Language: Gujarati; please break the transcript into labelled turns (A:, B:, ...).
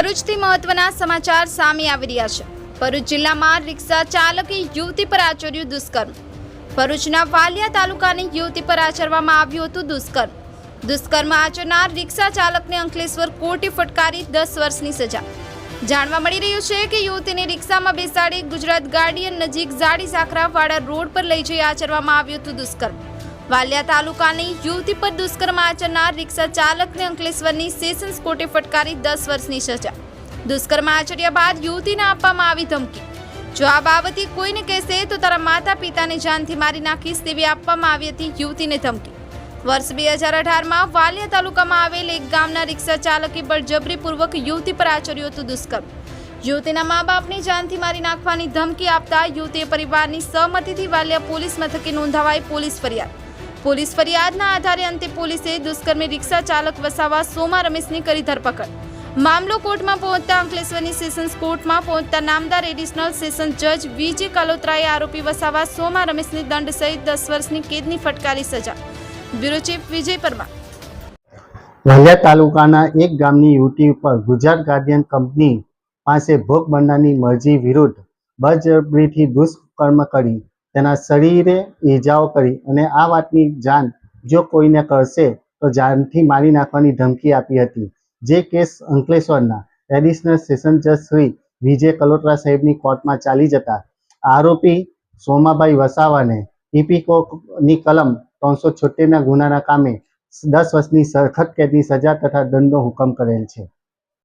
A: ભરૂચથી મહત્વના સમાચાર સામે આવી રહ્યા છે. ભરૂચ જિલ્લામાં રિક્ષા ચાલકે યુવતી પર આચર્યું દુષ્કર્મ. ભરૂચના વાલિયા તાલુકાની યુવતી પર આચરવામાં આવ્યું હતું દુષ્કર્મ. દુષ્કર્મ આચરનાર રિક્ષા ચાલકને અંકલેશ્વર કોર્ટે ફટકારી દસ વર્ષની સજા. જાણવા મળી રહ્યું છે કે યુવતીને રિક્ષામાં બેસાડી ગુજરાત ગાર્ડિયન નજીક ઝાડી સાખરાવાડા રોડ પર લઈ જઈ આચરવામાં આવ્યું હતું દુષ્કર્મ. વાલિયા તાલુકાની યુવતી પર દુષ્કર્મ આચરનાર રિક્ષા ચાલકને અંકલેશ્વરની સેશન્સ કોર્ટે ફટકારી દસ વર્ષની સજા. દુષ્કર્મ આચર્યા બાદ યુવતીને આપવામાં આવી ધમકી. જો આ બાબતે કોઈને કહેશે તો તારા માતા પિતાને જાનથી મારી નાખીશ તેવી આપવામાં આવી હતી યુવતીને ધમકી. વર્ષ બે હજાર અઢારમાં વાલિયા તાલુકામાં આવેલ એક ગામના રિક્ષા ચાલકે બળજબરીપૂર્વક યુવતી પર આચર્યું હતું દુષ્કર્મ. યુવતીના મા બાપની જાનથી મારી નાખવાની ધમકી આપતા યુવતીએ પરિવારની સહમતિથી વાલિયા પોલીસ મથકે નોંધાવાઈ પોલીસ ફરિયાદ. પોલીસ ફરિયાદના આધારે અંતે પોલીસે દુષ્કર્મી રિક્ષા ચાલક વસાવા સોમા રમેશની કરી ધરપકડ. મામલો કોર્ટમાં પહોંચતા અંકલેશ્વરની સેશન્સ કોર્ટમાં પહોંચતા નામદાર એડિશનલ સેશન જજ વીજે કલોત્રાએ આરોપી વસાવા સોમા રમેશની દંડ સહિત દસ વર્ષની કેદની ફટકારી સજા. Bureau chief Vijay Parmar.
B: Valia તાલુકાના એક ગામની યુવતી ઉપર ગુજરાત ગાર્ડિયન કંપની પાસે ભોગ બનનારની મરજી વિરુદ્ધ બળજબરીથી દુષ્કર્મ કરી તેના શરીરે ઈજાઓ કરી અને આ વાતની જાણ જો કોઈને કરશે, તો જાનથી મારી નાખવાની ધમકી આપી હતી. જે કેસ અંકલેશ્વરના એડિશનલ સેશન જજ શ્રી વિજય કલોત્રા સાહેબની કોર્ટમાં ચાલી જતા, આરોપી સોમાભાઈ વસાવાને ઇપીકોની કલમ ત્રણસો છોતેરના ગુનાના કામે દસ વર્ષની સરખત કેદની સજા તથા દંડનો હુકમ કરેલ છે.